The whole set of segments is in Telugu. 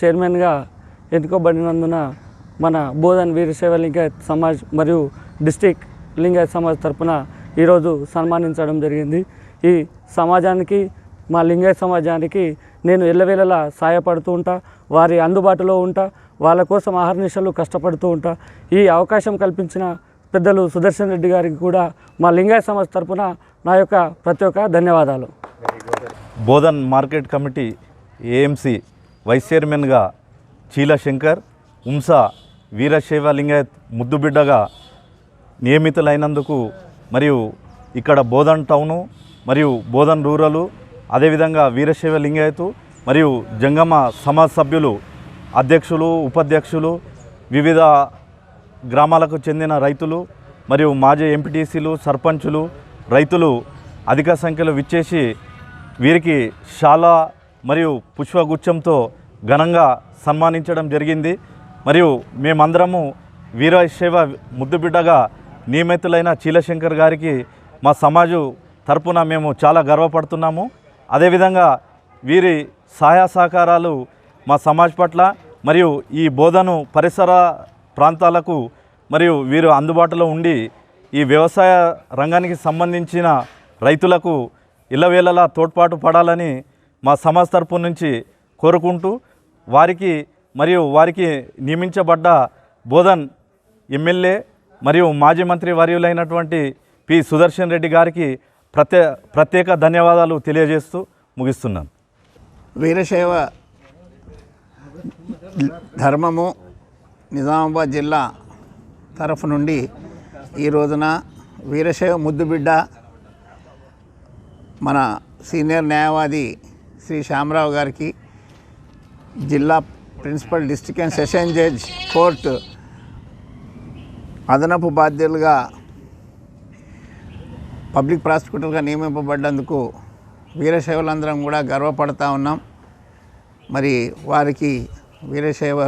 చైర్మన్గా ఎన్నుకోబడినందున మన బోధన్ వీరశైవ లింగాయత్ సమాజ్ మరియు డిస్టిక్ లింగాయత్ సమాజ్ తరఫున ఈరోజు సన్మానించడం జరిగింది. ఈ సమాజానికి మా లింగాయత్ సమాజానికి నేను ఎల్లవేళలా సాయపడుతూ ఉంటా వారి అందుబాటులో ఉంటా వాళ్ళ కోసం ఆహర్నిశలు కష్టపడుతూ ఉంటా. ఈ అవకాశం కల్పించిన పెద్దలు సుదర్శన్ రెడ్డి గారికి కూడా మా లింగాయత్ సమాజ్ తరఫున నా యొక్క ప్రతి ఒక్క ధన్యవాదాలు. Bodhan market committee AMC vice చైర్మన్గా చీల శంకర్ ఉంసా వీరశైవ లింగాయత్ ముద్దుబిడ్డగా నియమితులైనందుకు మరియు ఇక్కడ బోధన్ టౌను మరియు బోధన్ రూరలు అదేవిధంగా వీరశైవ లింగాయతు మరియు జంగమ సమాజ్ సభ్యులు అధ్యక్షులు ఉపాధ్యక్షులు వివిధ గ్రామాలకు చెందిన రైతులు మరియు మాజీ ఎంపీటీసీలు సర్పంచులు రైతులు అధిక సంఖ్యలో విచ్చేసి వీరికి చాలా మరియు పుష్పగుచ్చంతో ఘనంగా సన్మానించడం జరిగింది. మరియు మేమందరము వీరశైవ ముద్దుబిడ్డగా నియమితులైన చీలశంకర్ గారికి మా సమాజు తరపున మేము చాలా గర్వపడుతున్నాము. అదేవిధంగా వీరి సహాయ సహకారాలు మా సమాజ్ పట్ల మరియు ఈ బోధను పరిసర ప్రాంతాలకు మరియు వీరు అందుబాటులో ఉండి ఈ వ్యవసాయ రంగానికి సంబంధించిన రైతులకు ఇళ్ళవేళలా తోడ్పాటు పడాలని మా సమాజ్ తరపు నుంచి కోరుకుంటూ వారికి మరియు వారికి నియమించబడ్డ బోధన్ ఎమ్మెల్యే మరియు మాజీ మంత్రి వర్యులైనటువంటి పి సుదర్శన్ రెడ్డి గారికి ప్రత్యే ప్రత్యేక ధన్యవాదాలు తెలియజేస్తూ ముగిస్తున్నాను. వీరశైవ ధర్మము నిజామాబాద్ జిల్లా తరఫు నుండి ఈ రోజున వీరశైవ ముద్దుబిడ్డ మన సీనియర్ న్యాయవాది శ్రీ శ్యామరావు గారికి జిల్లా principal district and session judge court అదనపు బాధ్యులుగా పబ్లిక్ ప్రాసిక్యూటర్గా నియమింపబడ్డందుకు వీరశైవులందరం కూడా గర్వపడతా ఉన్నాం. మరి వారికి వీరశైవ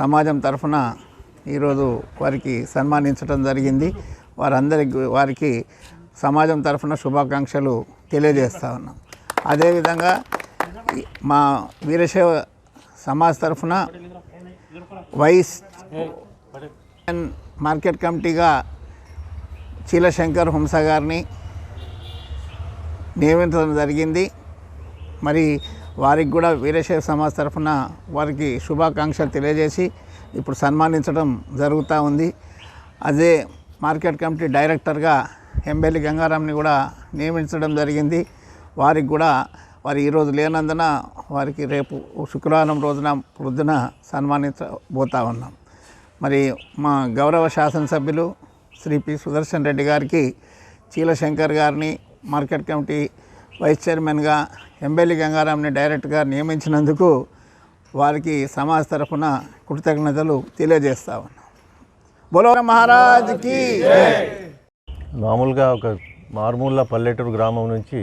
సమాజం తరఫున ఈరోజు వారికి సన్మానించడం జరిగింది. వారందరికి వారికి సమాజం తరఫున శుభాకాంక్షలు తెలియజేస్తా ఉన్నాం. అదేవిధంగా మా వీరశైవ సమాజ్ తరఫున వైస్ మార్కెట్ కమిటీగా చీలశంకర్ హంస గారిని నియమించడం జరిగింది. మరి వారికి కూడా వీరశైవ సమాజ్ తరఫున వారికి శుభాకాంక్షలు తెలియజేసి ఇప్పుడు సన్మానించడం జరుగుతూ ఉంది. అదే మార్కెట్ కమిటీ డైరెక్టర్గా ఎంబెల్లి గంగారాంని కూడా నియమించడం జరిగింది. వారికి కూడా వారు ఈరోజు లేనందున వారికి రేపు శుక్రవారం రోజున పొద్దున సన్మానించబోతా ఉన్నాం. మరి మా గౌరవ శాసనసభ్యులు శ్రీ పి సుదర్శన్ రెడ్డి గారికి చీలశంకర్ గారిని మార్కెట్ కమిటీ వైస్ చైర్మన్గా ఎంబెల్లి గంగారాంని డైరెక్ట్గా నియమించినందుకు వారికి సమాజ్ తరఫున కృతజ్ఞతలు తెలియజేస్తా ఉన్నాం. బోలో మహారాజ్కి మామూలుగా ఒక మారుమూల పల్లెటూరు గ్రామం నుంచి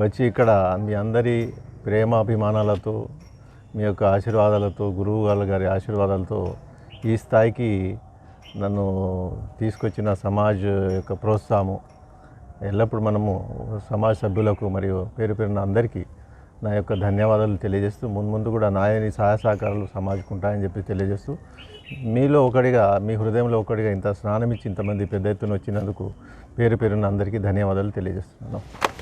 వచ్చి ఇక్కడ మీ అందరి ప్రేమాభిమానాలతో మీ యొక్క ఆశీర్వాదాలతో గురువు గారు గారి ఆశీర్వాదాలతో ఈ స్థాయికి నన్ను తీసుకొచ్చిన సమాజ్ యొక్క ప్రోత్సాహము ఎల్లప్పుడూ మనము సమాజ్ సభ్యులకు మరియు పేరు పేరున అందరికీ నా యొక్క ధన్యవాదాలు తెలియజేస్తూ ముందు ముందు కూడా నాయని సహాయ సహకారాలు సమాజ్కు ఉంటాయని చెప్పి తెలియజేస్తూ మీలో ఒకటిగా మీ హృదయంలో ఒకటిగా ఇంత స్నానం ఇచ్చి ఇంతమంది పెద్ద ఎత్తున వచ్చినందుకు పేరు పేరున అందరికీ ధన్యవాదాలు తెలియజేస్తున్నాను.